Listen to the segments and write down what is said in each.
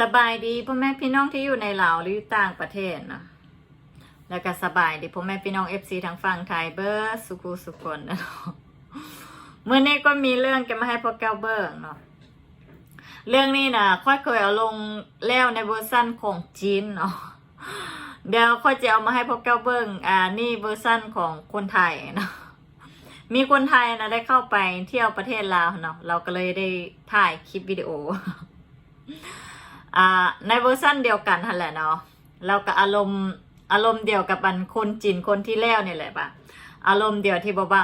สบายดีพ่อแม่พี่น้องที่อยู่ในลาวหรือต่างประเทศเนาะแล้วก็สบายดีพ่อแม่พี่น้องเอฟซีทางฝั่งไทยเบอร์สุขุสุคนนะเนาะเมื่อนี้ก็มีเรื่องจะมาให้พวกแก้วเบิร์เนาะเรื่องนี้นะค่อยเคยเอาลงแล้วในเวอร์ชั่นของจีนเนาะเดี๋ยวค่อยจะเอามาให้พวกแก้วเบิร์อ่านี่เวอร์ชั่นของคนไทยเนาะมีคนไทยนะได้เข้าไปเที่ยวประเทศลาวเนาะเราก็เลยได้ถ่ายคลิปวิดีโอ อ่าในเวอร์ชันเดียวกันนั่นแหละเนาะเราก็อารมณ์อารมณ์เดียวกับอันคนจีนคนที่แล้วเนี่ยแหละปะอารมณ์เดียวที่บอกว่า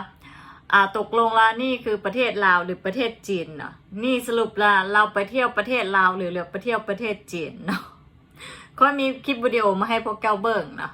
อ่าตกลงแล้วนี่คือประเทศลาวหรือประเทศจีนเนาะนี่สรุปละเราไปเที่ยวประเทศลาวหรือเราไปเที่ยวประเทศจีนเนาะก็มีคลิปวิดีโอมาให้พวกเก้าเบิ้งเนาะ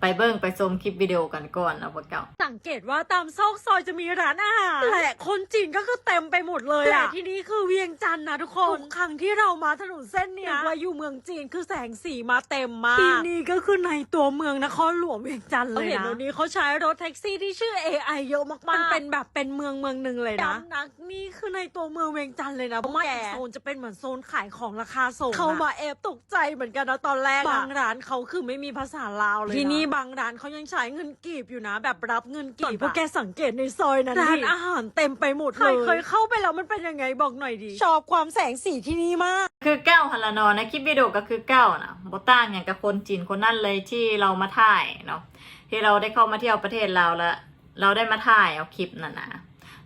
ไปเบิ้งไปชมคลิปวิดีโอกันก่อนนะพวกเก้า สังเกตว่าตามซอกซอยจะมีร้านอาหารและคนจีนก็คือเต็มไปหมดเลยแต่ที่นี่คือเวียงจันทร์นะทุกคนทุกครั้งที่เรามาถนนเส้นเนี้ยว่าอยู่เมืองจีนคือแสงสีมาเต็มมากที่นี่ก็คือในตัวเมืองนครหลวงเวียงจันทร์เลยนะเห็นวันนี้เขาใช้รถแท็กซี่ที่ชื่อ AI เยอะมากๆมันเป็นแบบเป็นเมืองเมืองหนึ่งเลยนะนักนี่คือในตัวเมืองเวียงจันทร์เลยนะไม่โซนจะเป็นเหมือนโซนขายของราคาส่งเข้ามาแอบตกใจเหมือนกันนะตอนแรกบางร้านเขาคือไม่มีภาษาลาวเลยที่นี่บางร้านเขายังใช้เงินกีบอยู่นะแบบรับเงินกีบพวกแกสังเกตในซอยนั้นร้านอาหารเต็มไปหมดเลยเคยเข้าไปแล้วมันเป็นยังไงบอกหน่อยดิชอบความแสงสีที่นี่มาก คือเก้าฮันละเนอนะคลิปวิดีโอก็คือเก้านะบต่างอย่างกับคนจีนคนนั่นเลยที่เรามาถ่ายเนาะที่เราได้เข้ามาเที่ยวประเทศเราแล้ว เราได้มาถ่ายเอาคลิปนั่นนะ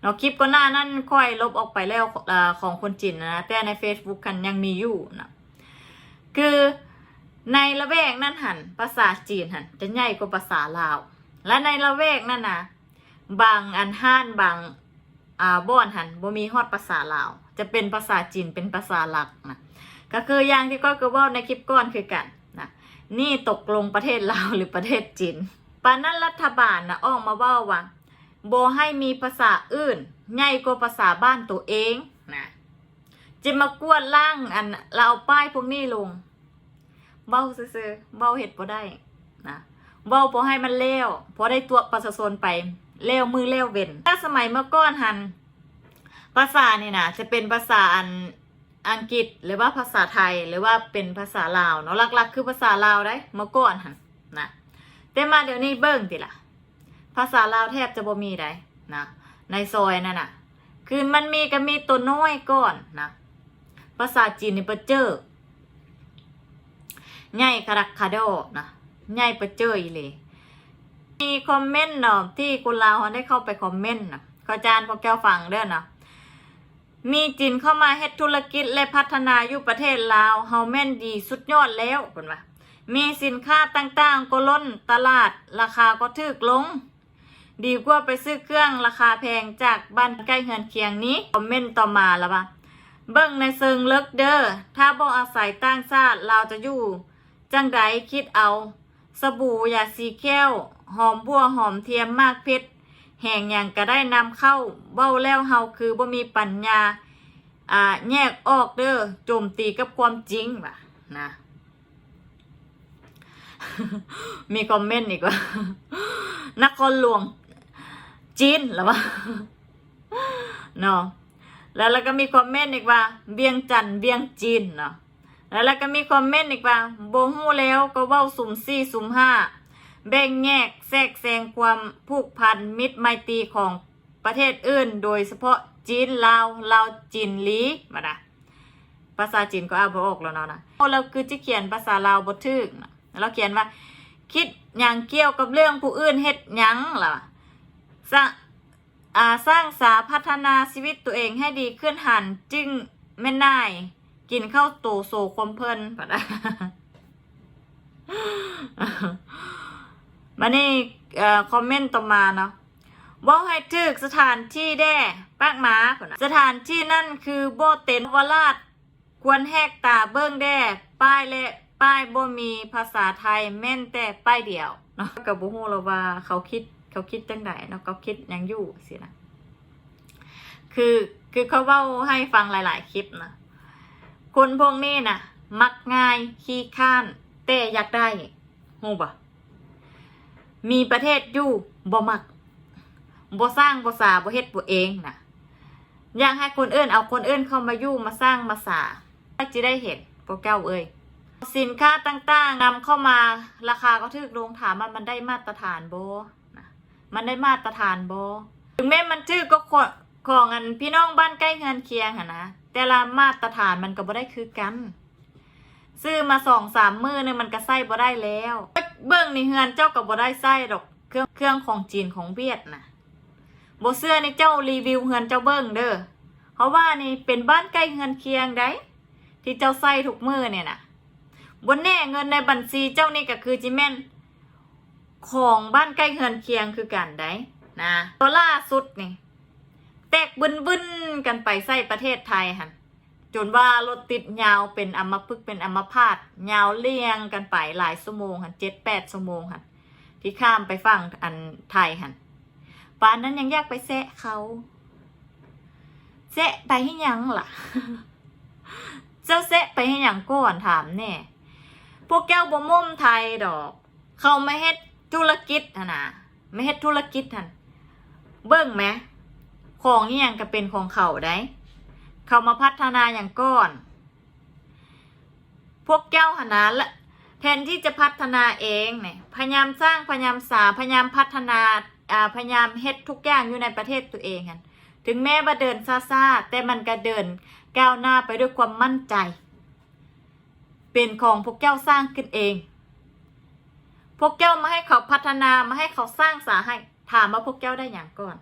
เนาะคลิปก็หน้านั่นค่อยลบออกไปแล้วเอ่อของคนจีนนะแต่ใน Facebook กันยังมีอยู่นะคือในละแวกนั่นหันภาษาจีนหันจะใหญ่กว่าภาษาลาว และในละแวกนั่นนะบางอันห้านบางอ่าบ้อนหันบ่มีฮอดภาษาลาว จะเป็นภาษาจีนเป็นภาษาหลักนะก็คืออย่างที่ก็คือเว่าในคลิปก่อนคือกันนะนี่ตกลงประเทศลาวหรือประเทศจีนปานั้นรัฐบาลนะออกมาว่าว่าโบให้มีภาษาอื่นใหญ่กว่าภาษาบ้านตัวเองนะจะมากวดล่างอันเราป้ายพวกนี้ลง เบ้าซื่อเบ้าเห็ดบ่ได้นะ เบ้าพอให้มันเลี้ยวพอได้ตัวประชาชนไปเลี้ยวมือเลี้ยวเว้นถ้าสมัยเมื่อก่อนหันภาษานี่นะจะเป็นภาษาอันอังกฤษหรือว่าภาษาไทยหรือว่าเป็นภาษาลาวเนาะหลักๆ คือภาษาลาวได้เมื่อก่อนหันนะแต่มาเดี๋ยวนี้เบิ่งติละภาษาลาวแทบจะบ่มีได้นะในซอยนั่นน่ะ คือมันมีก็มีตัวน้อยก่อนนะภาษาจีนนี่ปเจอใหญ่คารักคาโดนะ ใหญ่ปะเจอเลย มีคอมเมนต์เนาะที่คุณลาวเขาได้เข้าไปคอมเมนต์นะขอาจารย์พอแก้วฟังเด้อนะมีจีนเข้ามาเฮ็ดธุรกิจและพัฒนาอยู่ประเทศลาวเฮาแม่นดีสุดยอดแล้วเพิ่นว่ามีสินค้าต่างๆ ก็ล้นตลาดราคาก็ถูกลง ดีกว่าไปซื้อเครื่องราคาแพงจากบ้านใกล้เฮือนเคียงนี้คอมเมนต์ต่อมาแล้วว่าเบิ่งในเซิงเลิกเด้อถ้าบ่อาศัยต่างชาติเราจะอยู่ จังใดคิดเอา สบู่ยาสีแก้ว หอมบัวหอมเทียมมากเพชรแห่งอย่างก็ได้นำเข้าเบ้าแล้วเฮาคือบ่มีปัญญา อ่าแยกออกเด้อโจมตีกับความจริงว่ะนะ มีคอมเมนต์อีกว่า นครหลวงจีนหรือวะเนาะแล้วแล้วก็มีคอมเมนต์อีกว่า เบียงจันเบียงจีนเนาะ แล้วแล้วก็มีคอมเมนต์อีกว่าโบฮู้แล้วก็เว้าสุ่มสี่สุ่มห้าแบ่งแยกแทรกแซงความผูกพันมิตรไมตรีของประเทศอื่น โดยเฉพาะจีนลาวลาวจีนลีมานะภาษาจีนก็อ่านบ่ออกแล้วเนาะนะเราคือจะเขียนภาษาลาวบ่ถึกเราเขียนว่า คิดอย่างเกี่ยวกับเรื่องผู้อื่นเฮ็ดยังล่ะสร้างสร้างสาพัฒนาชีวิตตัวเองให้ดีขึ้นหันจึงแม่นาย กินข้าวโตโซความเพลินปะนะมานี่เอ่อคอมเมนต์ต่อมาเนาะเว่าให้ถึกสถานที่แด่ปากหมาพุ่นน่ะสถานที่นั่นคือโบเต็นวราช ควรแหกตาเบิ้งแด่ป้ายและป้ายบ่มีภาษาไทยแม่นแต่ป้ายเดียวเนาะกับบ่ฮู้แล้วว่าเขาคิดเขาคิดจังไดเนาะเขาคิดหยังอยู่สินะคือคือเขาเว้าให้ฟังหลาย ๆ คลิปนะ คนพวกนี้น่ะ มักง่ายขี้ข้านแต่อยากได้ฮู้บ่มีประเทศอยู่บ่มักบ่สร้างบ่สาบ่เฮ็ดบ่เองนะอยากให้คนอื่นเอาคนอื่นเข้ามาอยู่มาสร้างมาสาจะได้เห็นพพวกเจ้าเอ้ยสินค้าต่างๆนำเข้ามาราคาก็ถึกลงถามมันมันได้มาตรฐานโบนะมันได้มาตรฐานโบถึงแม้มันชื่อก็ของอันพี่น้องบ้านใกล้เงินเคียงหะนะ แต่ละมาตรฐานมันก็บ่ได้คือกัน ซื้อมาสองสามมือเนี่ยมันก็ใส่บ่ได้แล้ว เบิ่งในเฮือนเจ้าก็บ่ได้ใส่ดอกเครื่องเครื่องของจีนของเวียดนะบ่เสื้อในเจ้ารีวิวเฮือนเจ้าเบิ่งเด้อเพราะว่านี่เป็นบ้านใกล้เฮือนเคียงได้ที่เจ้าใส่ทุกมือเนี่ยนะบนแน่เงินในบัญชีเจ้านี่ก็คือจิแมนของบ้านใกล้เฮือนเคียงคือกันได้นะตัวล่าสุดนี่ แตกบึนบึนกันไปใส่ประเทศไทยหันจนว่ารถติดยาวเป็นอัมพฤกเป็นอัมพาตยาวเรียงกันไปหลายชั่วโมงหันเจ็ดแปดชั่วโมงหันที่ข้ามไปฝั่งอันไทยหันป่านนั้นยังอยากไปแซะเขาแซะไปให้ยังล่ะ เจ้าแซะไปให้ยังก่อนถามแน่พวกแก้วบ่ม่มไทยดอก เขาไม่เฮ็ดธุรกิจนนะไม่เฮ็ดธุรกิจหันเบิ่งไหม ของนี่ยังก็เป็นของเขาได้ เขามาพัฒนาอย่างก้อน พวกเจ้าหนนาละแทนที่จะพัฒนาเองเนี่ยพยายามสร้างพยายามสาพยายามพัฒนาอ่าพยายามเฮ็ดทุกอย่างอยู่ในประเทศตัวเองกันถึงแม้ว่าเดินซาซาแต่มันก็เดินก้าวหน้าไปด้วยความมั่นใจ เป็นของพวกเจ้าสร้างขึ้นเอง พวกเจ้ามาให้เขาพัฒนามาให้เขาสร้างสาให้ถามว่าพวกเจ้าได้อย่างก่อน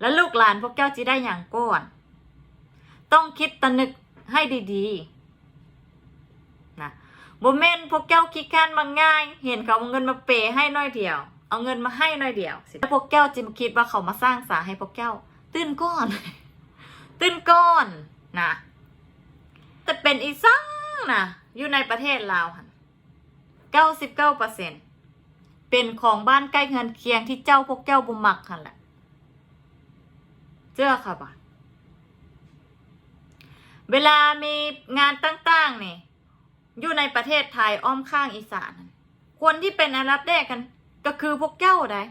แล้วลูกหลานพวกเจ้าจะได้อย่างก่อนต้องคิดตะนึกให้ดีๆนะบ่แม่นพวกเจ้าคิดค้านมาง่าย เห็นเขาเอาเงินมาเปย์ให้น้อยเดียว เอาเงินมาให้น้อยเดียวแล้วพวกเจ้าจะมาคิดว่าเขามาสร้างสาให้พวกเจ้า ตื่นก่อน ตื่นก่อนนะแต่เป็นอีซังนะอยู่ในประเทศลาวหันเก้าสิบเก้าเปอร์เซ็นเป็นของบ้านใกล้เงินเคียงที่เจ้าพวกเจ้าบุมักหันแหละ เจ้าค่ะบ่ะเวลามีงานต่างๆนี่อยู่ในประเทศไทยอ้อมข้างอีสาน คนที่เป็นอันดับแรกกัน ก็คือพวกเจ้าได้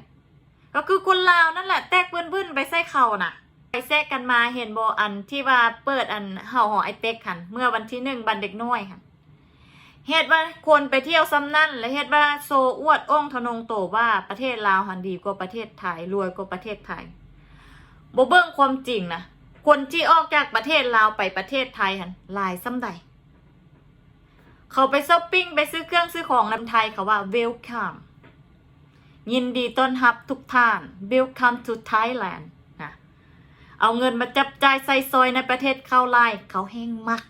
ก็คือคนลาวนั่นแหละ แตกพื้นๆไปใส่เข่าน่ะ ไปแทรกกันมาเห็นโบอันที่ว่าเปิดอันเห่าหอไอเป็กหัน เมื่อวันที่หนึ่งบันเด็กน้อยค่ะเหตุว่าคนไปเที่ยวซ้ำนั่น และเหตุว่าโซอวดอ้องทะนงโตว่าประเทศลาวหันดีกว่าประเทศไทยรวยกว่าประเทศไทย บเบิ้งความจริงนะคนที่ออกจากประเทศลาวไปประเทศไทยหันลายซ้ำใด เขาไปช้อปปิ้งไปซื้อเครื่องซื้อของนำไทยเขาว่า welcome ยินดีต้อนรับทุกท่าน welcome to Thailand นะเอาเงินมาจับจ่ายใส่ซอยในประเทศเข้าไล่เขาแห้งมัก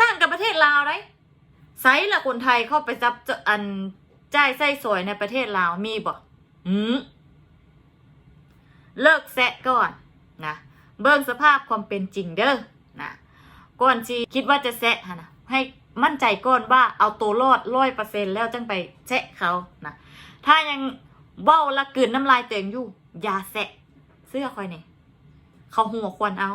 ต่างกับประเทศลาวไรไซละคนไทยเข้าไปจับจอันจ่ายใส่ซอยในประเทศลาวมีบ่อืม เลิกแซะก่อนนะเบิ่งสภาพความเป็นจริงเด้อนะก่อนที่คิดว่าจะแซะนะให้มั่นใจก่อนว่าเอาตัวรอดร้อยเปอร์เซ็นต์แล้วจังไปแซะเขานะถ้ายังเบ้าละกลืนน้ำลายเต็งอยู่อย่าแซะเสื้อคอยเนี่ยเขาหัวควรเอา